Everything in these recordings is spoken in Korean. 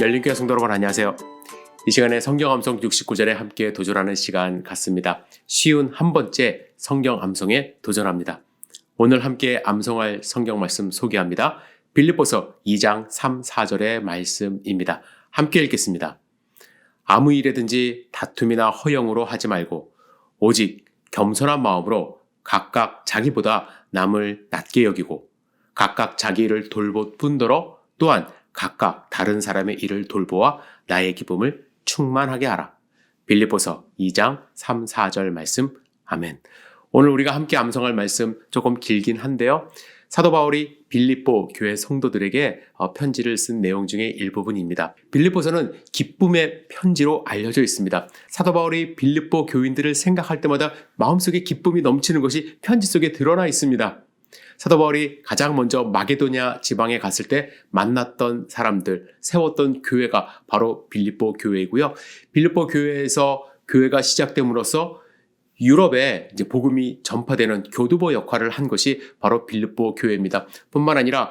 열린교회 성도 여러분 안녕하세요. 이 시간에 성경 암송 69절에 함께 도전하는 시간 같습니다. 쉬운 한 번째 성경 암송에 도전합니다. 오늘 함께 암송할 성경 말씀 소개합니다. 빌립보서 2장 3, 4절의 말씀입니다. 함께 읽겠습니다. 아무 일에든지 다툼이나 허영으로 하지 말고 오직 겸손한 마음으로 각각 자기보다 남을 낮게 여기고 각각 자기 일을 돌볼 뿐더러 또한 각각 다른 사람의 일을 돌보아 나의 기쁨을 충만하게 하라. 빌립보서 2장 3, 4절 말씀. 아멘. 오늘 우리가 함께 암송할 말씀 조금 길긴 한데요. 사도 바울이 빌립보 교회 성도들에게 어, 편지를 쓴 내용 중에 일부분입니다. 빌립보서는 기쁨의 편지로 알려져 있습니다. 사도 바울이 빌립보 교인들을 생각할 때마다 마음속에 기쁨이 넘치는 것이 편지 속에 드러나 있습니다. 사도 바울이 가장 먼저 마게도냐 지방에 갔을 때 만났던 사람들, 세웠던 교회가 바로 빌립보 교회이고요. 빌립보 교회에서 교회가 시작됨으로써 유럽에 이제 복음이 전파되는 교두보 역할을 한 것이 바로 빌립보 교회입니다. 뿐만 아니라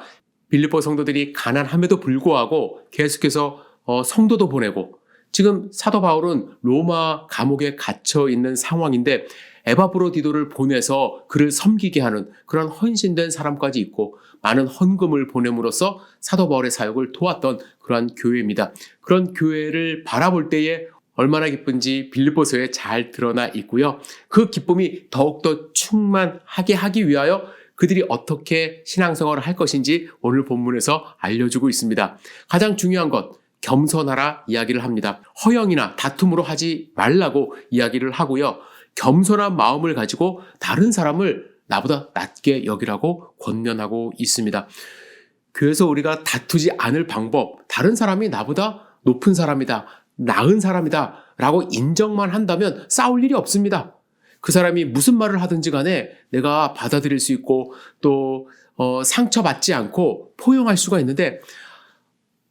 빌립보 성도들이 가난함에도 불구하고 계속해서 어, 성도도 보내고 지금 사도 바울은 로마 감옥에 갇혀 있는 상황인데 에바브로디도를 보내서 그를 섬기게 하는 그런 헌신된 사람까지 있고 많은 헌금을 보냄으로써 사도 바울의 사역을 도왔던 그러한 교회입니다. 그런 교회를 바라볼 때에 얼마나 기쁜지 빌립보서에 잘 드러나 있고요. 그 기쁨이 더욱더 충만하게 하기 위하여 그들이 어떻게 신앙생활을 할 것인지 오늘 본문에서 알려주고 있습니다. 가장 중요한 것, 겸손하라 이야기를 합니다. 허영이나 다툼으로 하지 말라고 이야기를 하고요. 겸손한 마음을 가지고 다른 사람을 나보다 낮게 여기라고 권면하고 있습니다. 그래서 우리가 다투지 않을 방법, 다른 사람이 나보다 높은 사람이다, 나은 사람이다 라고 인정만 한다면 싸울 일이 없습니다. 그 사람이 무슨 말을 하든지 간에 내가 받아들일 수 있고 또 어, 상처받지 않고 포용할 수가 있는데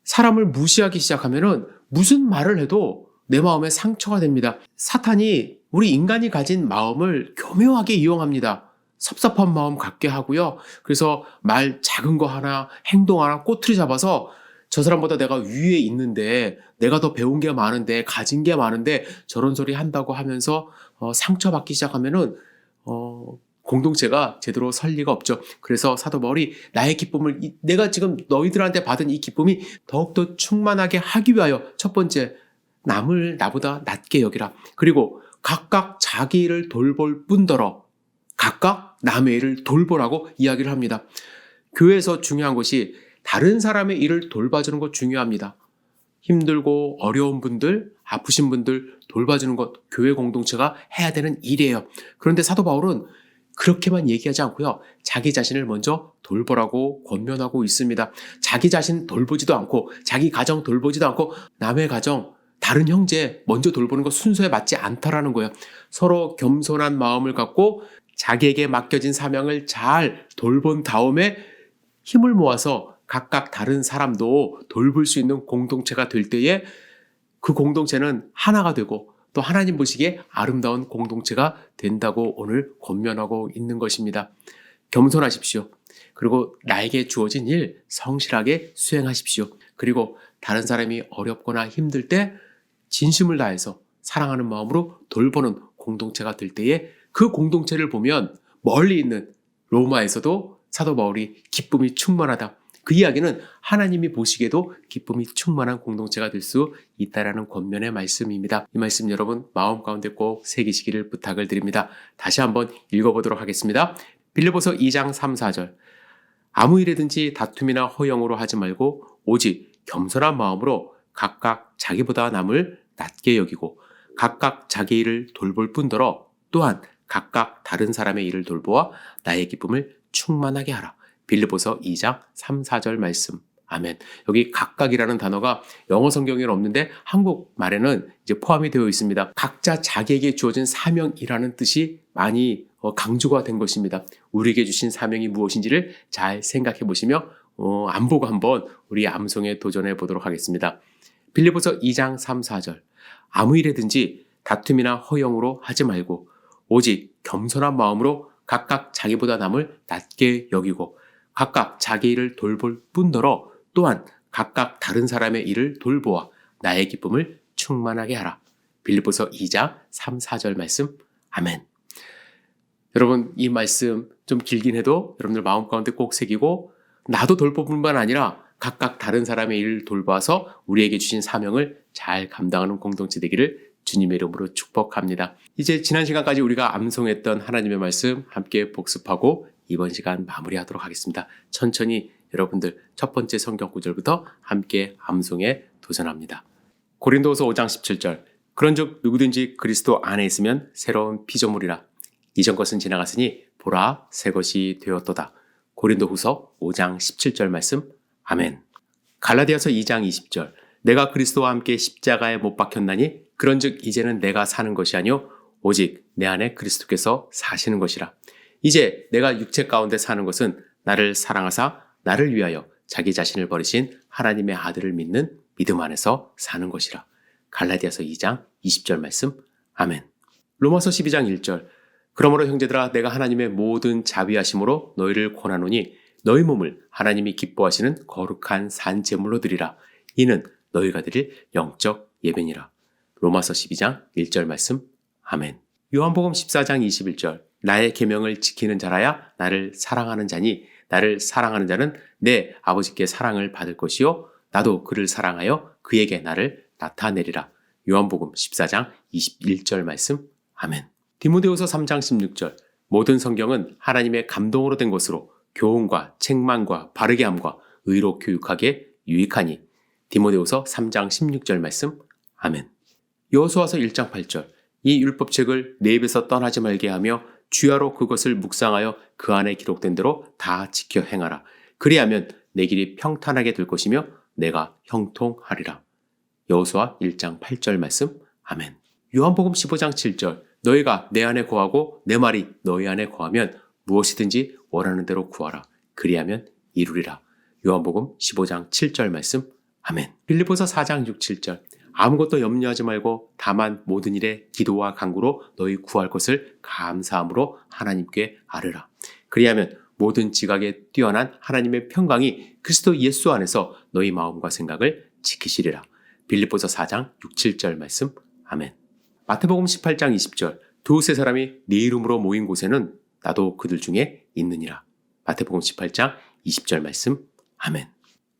사람을 무시하기 시작하면은 무슨 말을 해도 내 마음에 상처가 됩니다. 사탄이 우리 인간이 가진 마음을 교묘하게 이용합니다. 섭섭한 마음 갖게 하고요. 그래서 말 작은 거 하나, 행동 하나 꼬투리 잡아서 저 사람보다 내가 위에 있는데 내가 더 배운 게 많은데 가진 게 많은데 저런 소리 한다고 하면서 어, 상처받기 시작하면은 어, 공동체가 제대로 설 리가 없죠. 그래서 사도 바울이 나의 기쁨을 내가 지금 너희들한테 받은 이 기쁨이 더욱더 충만하게 하기 위하여 첫 번째 남을 나보다 낮게 여기라. 그리고 각각 자기 일을 돌볼 뿐더러 각각 남의 일을 돌보라고 이야기를 합니다. 교회에서 중요한 것이 다른 사람의 일을 돌봐주는 것 중요합니다. 힘들고 어려운 분들, 아프신 분들 돌봐주는 것 교회 공동체가 해야 되는 일이에요. 그런데 사도 바울은 그렇게만 얘기하지 않고요. 자기 자신을 먼저 돌보라고 권면하고 있습니다. 자기 자신 돌보지도 않고 자기 가정 돌보지도 않고 남의 가정 다른 형제 먼저 돌보는 것 순서에 맞지 않다라는 거예요. 서로 겸손한 마음을 갖고 자기에게 맡겨진 사명을 잘 돌본 다음에 힘을 모아서 각각 다른 사람도 돌볼 수 있는 공동체가 될 때에 그 공동체는 하나가 되고 또 하나님 보시기에 아름다운 공동체가 된다고 오늘 권면하고 있는 것입니다. 겸손하십시오. 그리고 나에게 주어진 일 성실하게 수행하십시오. 그리고 다른 사람이 어렵거나 힘들 때 진심을 다해서 사랑하는 마음으로 돌보는 공동체가 될 때에 그 공동체를 보면 멀리 있는 로마에서도 사도 바울이 기쁨이 충만하다. 그 이야기는 하나님이 보시기에도 기쁨이 충만한 공동체가 될 수 있다라는 권면의 말씀입니다. 이 말씀 여러분 마음 가운데 꼭 새기시기를 부탁을 드립니다. 다시 한번 읽어보도록 하겠습니다. 빌리보서 2장 3, 4절 아무 일에든지 다툼이나 허영으로 하지 말고 오직 겸손한 마음으로 각각 자기보다 남을 낮게 여기고 각각 자기 일을 돌볼 뿐더러 또한 각각 다른 사람의 일을 돌보아 나의 기쁨을 충만하게 하라. 빌리보서 2장 3, 4절 말씀. 아멘. 여기 각각이라는 단어가 영어 성경에는 없는데 한국 말에는 이제 포함이 되어 있습니다. 각자 자기에게 주어진 사명이라는 뜻이 많이 어, 강조가 된 것입니다. 우리에게 주신 사명이 무엇인지를 잘 생각해 보시며 어, 안 보고 한번 우리 암송에 도전해 보도록 하겠습니다. 빌리보서 2장 3, 4절. 아무 일에든지 다툼이나 허영으로 하지 말고 오직 겸손한 마음으로 각각 자기보다 남을 낮게 여기고 각각 자기 일을 돌볼 뿐더러 또한 각각 다른 사람의 일을 돌보아 나의 기쁨을 충만하게 하라. 빌립보서 2장 3, 4절 말씀. 아멘. 여러분 이 말씀 좀 길긴 해도 여러분들 마음 가운데 꼭 새기고 나도 돌보뿐만 아니라 각각 다른 사람의 일을 돌봐서 우리에게 주신 사명을 잘 감당하는 공동체 되기를 주님의 이름으로 축복합니다. 이제 지난 시간까지 우리가 암송했던 하나님의 말씀 함께 복습하고 이번 시간 마무리하도록 하겠습니다. 천천히 여러분들 첫 번째 성경 구절부터 함께 암송에 도전합니다. 고린도서 5장 17절 그런즉 누구든지 그리스도 안에 있으면 새로운 피조물이라 이전 것은 지나갔으니 보라 새 것이 되었도다. 고린도후서 5장 17절 말씀 아멘. 갈라디아서 2장 20절 내가 그리스도와 함께 십자가에 못 박혔나니 그런즉 이제는 내가 사는 것이 아니요 오직 내 안에 그리스도께서 사시는 것이라. 이제 내가 육체 가운데 사는 것은 나를 사랑하사 나를 위하여 자기 자신을 버리신 하나님의 아들을 믿는 믿음 안에서 사는 것이라. 갈라디아서 2장 20절 말씀. 아멘. 로마서 12장 1절. 그러므로 형제들아 내가 하나님의 모든 자비하심으로 너희를 권하노니 너희 몸을 하나님이 기뻐하시는 거룩한 산 제물로 드리라. 이는 너희가 드릴 영적 예배니라. 로마서 12장 1절 말씀. 아멘. 요한복음 14장 21절. 나의 계명을 지키는 자라야 나를 사랑하는 자니 나를 사랑하는 자는 내 아버지께 사랑을 받을 것이요 나도 그를 사랑하여 그에게 나를 나타내리라. 요한복음 14장 21절 말씀. 아멘. 디모데후서 3장 16절. 모든 성경은 하나님의 감동으로 된 것으로 교훈과 책망과 바르게 함과 의로 교육하게 유익하니. 디모데후서 3장 16절 말씀. 아멘. 여호수아서 1장 8절. 이 율법책을 내 입에서 떠나지 말게 하며 주야로 그것을 묵상하여 그 안에 기록된 대로 다 지켜 행하라. 그리하면 내 길이 평탄하게 될 것이며 내가 형통하리라. 여호수아 1장 8절 말씀. 아멘. 요한복음 15장 7절. 너희가 내 안에 거하고 내 말이 너희 안에 거하면 무엇이든지 원하는 대로 구하라. 그리하면 이루리라. 요한복음 15장 7절 말씀. 아멘. 빌립보서 4장 6, 7절. 아무것도 염려하지 말고 다만 모든 일에 기도와 간구로 너희 구할 것을 감사함으로 하나님께 아뢰라. 그리하면 모든 지각에 뛰어난 하나님의 평강이 그리스도 예수 안에서 너희 마음과 생각을 지키시리라. 빌립보서 4장 6, 7절 말씀. 아멘. 마태복음 18장 20절. 두세 사람이 네 이름으로 모인 곳에는 나도 그들 중에 있느니라. 마태복음 18장 20절 말씀. 아멘.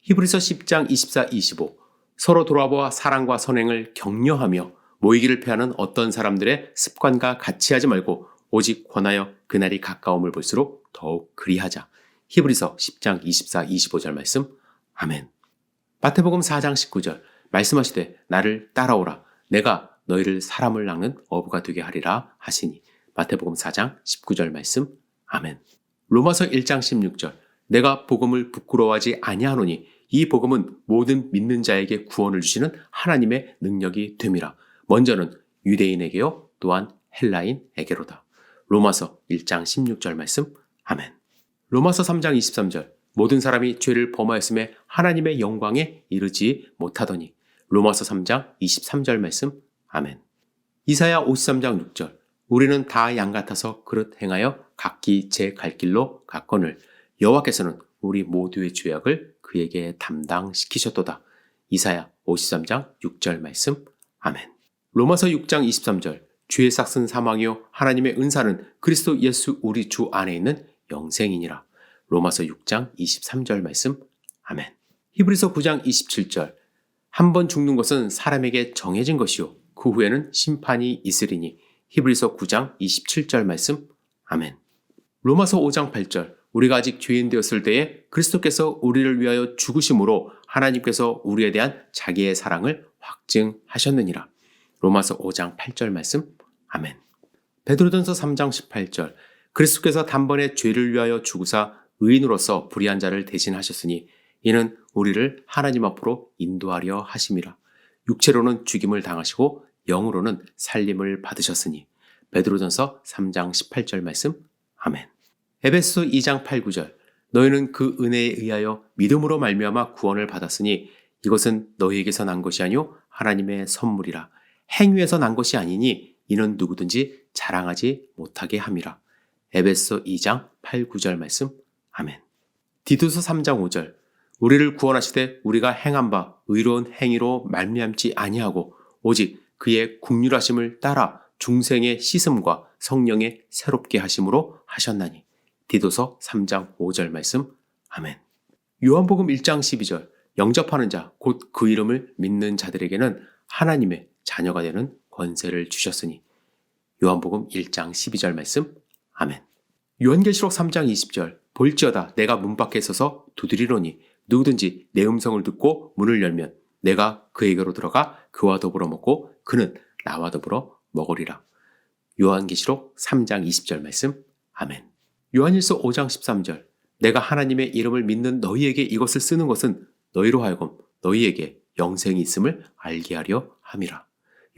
히브리서 10장 24, 25. 서로 돌아보아 사랑과 선행을 격려하며 모이기를 패하는 어떤 사람들의 습관과 같이 하지 말고 오직 권하여 그날이 가까움을 볼수록 더욱 그리하자. 히브리서 10장 24, 25절 말씀. 아멘. 마태복음 4장 19절 말씀하시되 나를 따라오라. 내가 너희를 사람을 낚는 어부가 되게 하리라 하시니. 마태복음 4장 19절 말씀. 아멘. 로마서 1장 16절 내가 복음을 부끄러워하지 아니하노니 이 복음은 모든 믿는 자에게 구원을 주시는 하나님의 능력이 됨이라. 먼저는 유대인에게요, 또한 헬라인에게로다. 로마서 1장 16절 말씀. 아멘. 로마서 3장 23절. 모든 사람이 죄를 범하였음에 하나님의 영광에 이르지 못하더니. 로마서 3장 23절 말씀. 아멘. 이사야 53장 6절. 우리는 다 양 같아서 그릇 행하여 각기 제 갈 길로 갔거늘 여호와께서는 우리 모두의 죄악을 그에게 담당시키셨도다. 이사야 53장 6절 말씀. 아멘. 로마서 6장 23절. 죄의 삭은 사망이요 하나님의 은사는 그리스도 예수 우리 주 안에 있는 영생이니라. 로마서 6장 23절 말씀. 아멘. 히브리서 9장 27절. 한 번 죽는 것은 사람에게 정해진 것이요 그 후에는 심판이 있으리니. 히브리서 9장 27절 말씀. 아멘. 로마서 5장 8절. 우리가 아직 죄인 되었을 때에 그리스도께서 우리를 위하여 죽으심으로 하나님께서 우리에 대한 자기의 사랑을 확증하셨느니라. 로마서 5장 8절 말씀. 아멘. 베드로전서 3장 18절. 그리스도께서 단번에 죄를 위하여 죽으사 의인으로서 불의한 자를 대신하셨으니 이는 우리를 하나님 앞으로 인도하려 하심이라. 육체로는 죽임을 당하시고 영으로는 살림을 받으셨으니 베드로전서 3장 18절 말씀. 아멘. 에베소 2장 8, 9절 너희는 그 은혜에 의하여 믿음으로 말미암아 구원을 받았으니 이것은 너희에게서 난 것이 아니요 하나님의 선물이라 행위에서 난 것이 아니니 이는 누구든지 자랑하지 못하게 함이라. 에베소 2장 8, 9절 말씀. 아멘. 디도서 3장 5절 우리를 구원하시되 우리가 행한 바 의로운 행위로 말미암지 아니하고 오직 그의 국률하심을 따라 중생의 씻음과 성령의 새롭게 하심으로 하셨나니. 디도서 3장 5절 말씀. 아멘. 요한복음 1장 12절. 영접하는 자 곧 그 이름을 믿는 자들에게는 하나님의 자녀가 되는 권세를 주셨으니. 요한복음 1장 12절 말씀. 아멘. 요한계시록 3장 20절. 볼지어다 내가 문 밖에 서서 두드리노니 누구든지 내 음성을 듣고 문을 열면 내가 그에게로 들어가 그와 더불어 먹고 그는 나와 더불어 먹으리라. 요한계시록 3장 20절 말씀 아멘. 요한일서 5장 13절 내가 하나님의 이름을 믿는 너희에게 이것을 쓰는 것은 너희로 하여금 너희에게 영생이 있음을 알게 하려 함이라.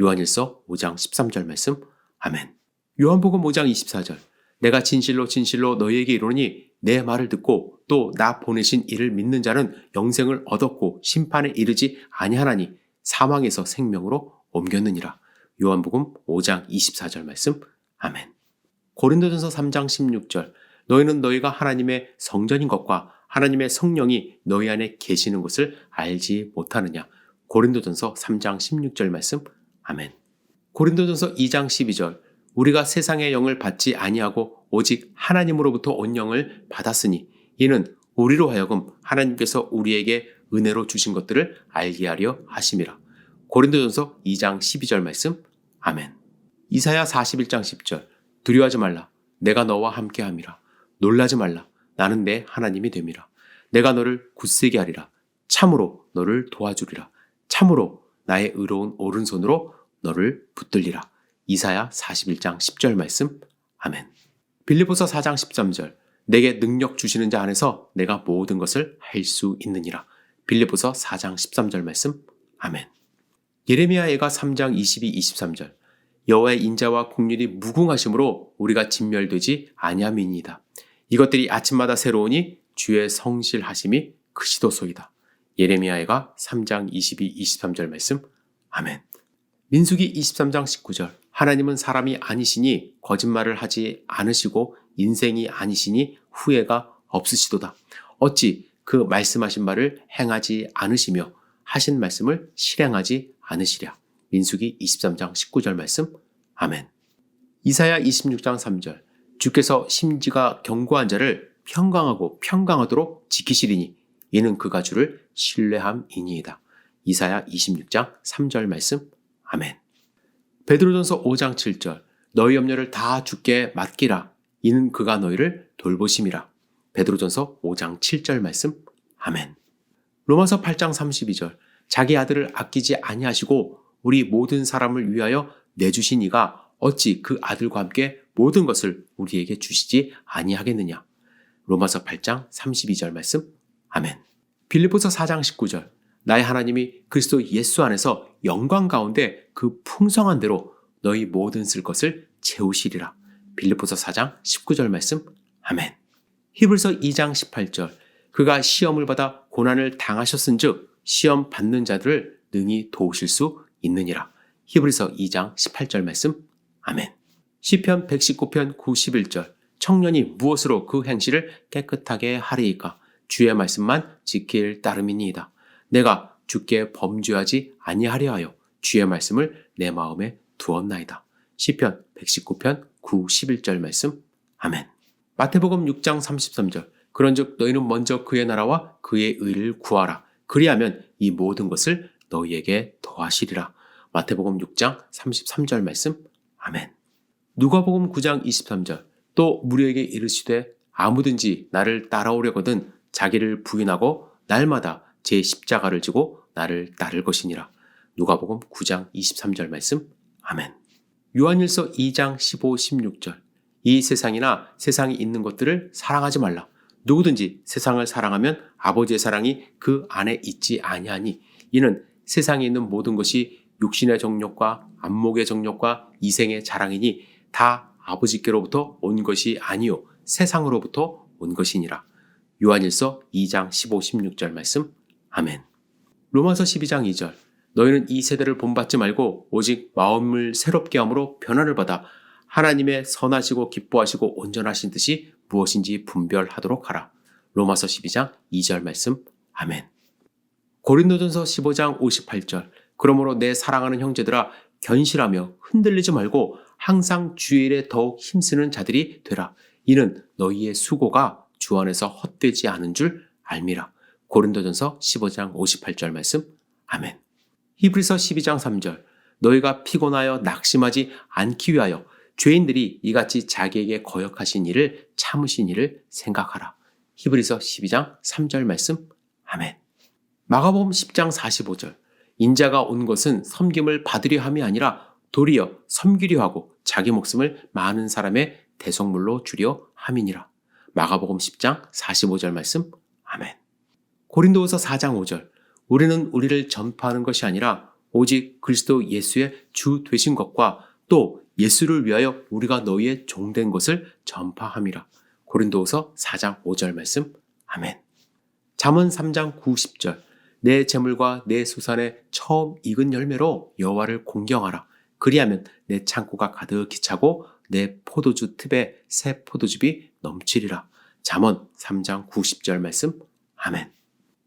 요한일서 5장 13절 말씀 아멘. 요한복음 5장 24절 내가 진실로 진실로 너희에게 이르노니 내 말을 듣고 또 나 보내신 이를 믿는 자는 영생을 얻었고 심판에 이르지 아니하나니 사망에서 생명으로 옮겼느니라. 요한복음 5장 24절 말씀 아멘. 고린도전서 3장 16절 너희는 너희가 하나님의 성전인 것과 하나님의 성령이 너희 안에 계시는 것을 알지 못하느냐. 고린도전서 3장 16절 말씀 아멘. 고린도전서 2장 12절 우리가 세상의 영을 받지 아니하고 오직 하나님으로부터 온 영을 받았으니 이는 우리로 하여금 하나님께서 우리에게 은혜로 주신 것들을 알게 하려 하심이라. 고린도전서 2장 12절 말씀. 아멘. 이사야 41장 10절. 두려워하지 말라. 내가 너와 함께 함이라. 놀라지 말라. 나는 내 하나님이 됨이라. 내가 너를 굳세게 하리라. 참으로 너를 도와주리라. 참으로 나의 의로운 오른손으로 너를 붙들리라. 이사야 41장 10절 말씀. 아멘. 빌리보서 4장 13절. 내게 능력 주시는 자 안에서 내가 모든 것을 할 수 있느니라. 빌리보서 4장 13절 말씀. 아멘. 예레미야 애가 3장 22, 23절. 여호와의 인자와 국률이 무궁하심으로 우리가 진멸되지 아니함이니이다. 이것들이 아침마다 새로우니 주의 성실하심이 크시도소이다. 예레미야애가 3장 22, 23절 말씀. 아멘. 민수기 23장 19절. 하나님은 사람이 아니시니 거짓말을 하지 않으시고 인생이 아니시니 후회가 없으시도다. 어찌 그 말씀하신 말을 행하지 않으시며 하신 말씀을 실행하지 않으시랴. 민수기 23장 19절 말씀. 아멘. 이사야 26장 3절. 주께서 심지가 견고한 자를 평강하고 평강하도록 지키시리니 이는 그가 주를 신뢰함이니이다. 이사야 26장 3절 말씀. 아멘. 베드로전서 5장 7절. 너희 염려를 다 주께 맡기라. 이는 그가 너희를 돌보심이라. 베드로전서 5장 7절 말씀. 아멘. 로마서 8장 32절. 자기 아들을 아끼지 아니하시고 우리 모든 사람을 위하여 내주신 이가 어찌 그 아들과 함께 모든 것을 우리에게 주시지 아니하겠느냐. 로마서 8장 32절 말씀. 아멘. 빌립보서 4장 19절. 나의 하나님이 그리스도 예수 안에서 영광 가운데 그 풍성한 대로 너희 모든 쓸 것을 채우시리라. 빌립보서 4장 19절 말씀. 아멘. 히브리서 2장 18절. 그가 시험을 받아 고난을 당하셨은즉 시험 받는 자들을 능히 도우실 수 있느니라. 히브리서 2장 18절 말씀. 아멘. 시편 119편 91절. 청년이 무엇으로 그 행실을 깨끗하게 하리이까? 주의 말씀만 지킬 따름이니이다. 내가 주께 범죄하지 아니하려 하여 주의 말씀을 내 마음에 두었나이다. 시편 119편 9, 11절 말씀. 아멘. 마태복음 6장 33절. 그런즉 너희는 먼저 그의 나라와 그의 의를 구하라. 그리하면 이 모든 것을 너희에게 더하시리라. 마태복음 6장 33절 말씀. 아멘. 누가복음 9장 23절. 또 무리에게 이르시되 아무든지 나를 따라오려거든 자기를 부인하고 날마다 제 십자가를 지고 나를 따를 것이니라. 누가복음 9장 23절 말씀. 아멘. 요한일서 2장 15, 16절. 이 세상이나 세상이 있는 것들을 사랑하지 말라. 누구든지 세상을 사랑하면 아버지의 사랑이 그 안에 있지 아니하니 이는 세상에 있는 모든 것이 육신의 정욕과 안목의 정욕과 이생의 자랑이니 다 아버지께로부터 온 것이 아니요 세상으로부터 온 것이니라. 요한일서 2장 15, 16절 말씀. 아멘. 로마서 12장 2절. 너희는 이 세대를 본받지 말고 오직 마음을 새롭게 함으로 변화를 받아 하나님의 선하시고 기뻐하시고 온전하신 뜻이 무엇인지 분별하도록 하라. 로마서 12장 2절 말씀. 아멘. 고린도전서 15장 58절. 그러므로 내 사랑하는 형제들아 견실하며 흔들리지 말고 항상 주일에 더욱 힘쓰는 자들이 되라. 이는 너희의 수고가 주 안에서 헛되지 않은 줄 알미라. 고린도전서 15장 58절 말씀. 아멘. 히브리서 12장 3절. 너희가 피곤하여 낙심하지 않기 위하여 죄인들이 이같이 자기에게 거역하신 일을 참으신 일을 생각하라. 히브리서 12장 3절 말씀. 아멘. 마가복음 10장 45절. 인자가 온 것은 섬김을 받으려 함이 아니라 도리어 섬기려 하고 자기 목숨을 많은 사람의 대속물로 주려 함이니라. 마가복음 10장 45절 말씀. 아멘. 고린도후서 4장 5절. 우리는 우리를 전파하는 것이 아니라 오직 그리스도 예수의 주 되신 것과 또 예수를 위하여 우리가 너희의 종된 것을 전파함이라. 고린도후서 4장 5절 말씀. 아멘. 잠언 3장 9, 10절. 내 재물과 내 수산의 처음 익은 열매로 여호와를 공경하라. 그리하면 내 창고가 가득히 차고 내 포도주 틈에 새 포도즙이 넘치리라. 잠언 3장 90절 말씀. 아멘.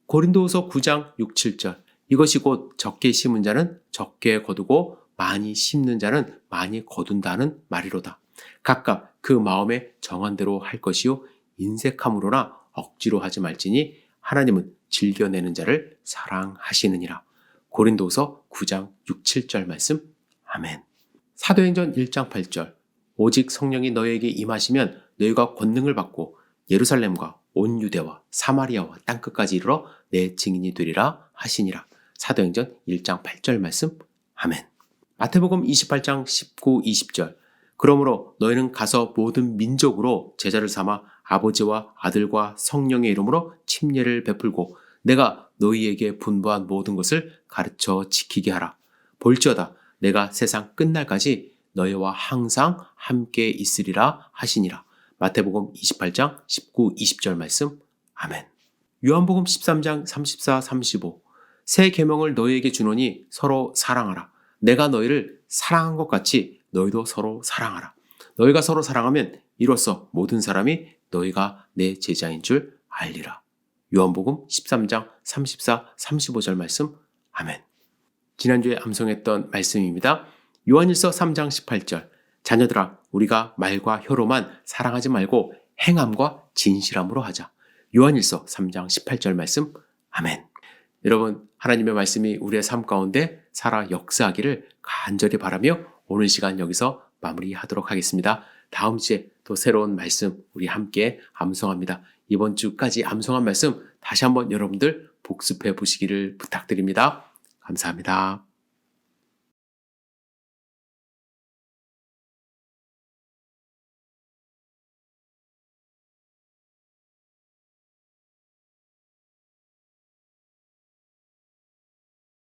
고린도후서 9장 6, 7절. 이것이 곧 적게 심은 자는 적게 거두고 많이 심는 자는 많이 거둔다는 말이로다. 각각 그 마음에 정한 대로 할 것이요 인색함으로나 억지로 하지 말지니 하나님은 즐겨내는 자를 사랑하시느니라. 고린도서 9장 6, 7절 말씀. 아멘. 사도행전 1장 8절. 오직 성령이 너에게 임하시면 너희가 권능을 받고 예루살렘과 온 유대와 사마리아와 땅 끝까지 이르러 내 증인이 되리라 하시니라. 사도행전 1장 8절 말씀. 아멘. 마태복음 28장 19, 20절. 그러므로 너희는 가서 모든 민족으로 제자를 삼아 아버지와 아들과 성령의 이름으로 침례를 베풀고 내가 너희에게 분부한 모든 것을 가르쳐 지키게 하라. 볼지어다 내가 세상 끝날까지 너희와 항상 함께 있으리라 하시니라. 마태복음 28장 19, 20절 말씀. 아멘. 요한복음 13장 34, 35. 새 계명을 너희에게 주노니 서로 사랑하라. 내가 너희를 사랑한 것 같이 너희도 서로 사랑하라. 너희가 서로 사랑하면 이로써 모든 사람이 너희가 내 제자인 줄 알리라. 요한복음 13장 34, 35절 말씀. 아멘. 지난주에 암송했던 말씀입니다. 요한일서 3장 18절. 자녀들아, 우리가 말과 혀로만 사랑하지 말고 행함과 진실함으로 하자. 요한일서 3장 18절 말씀. 아멘. 여러분, 하나님의 말씀이 우리의 삶 가운데 살아 역사하기를 간절히 바라며 오늘 시간 여기서 마무리하도록 하겠습니다. 다음 주에 또 새로운 말씀 우리 함께 암송합니다. 이번 주까지 암송한 말씀 다시 한번 여러분들 복습해 보시기를 부탁드립니다. 감사합니다.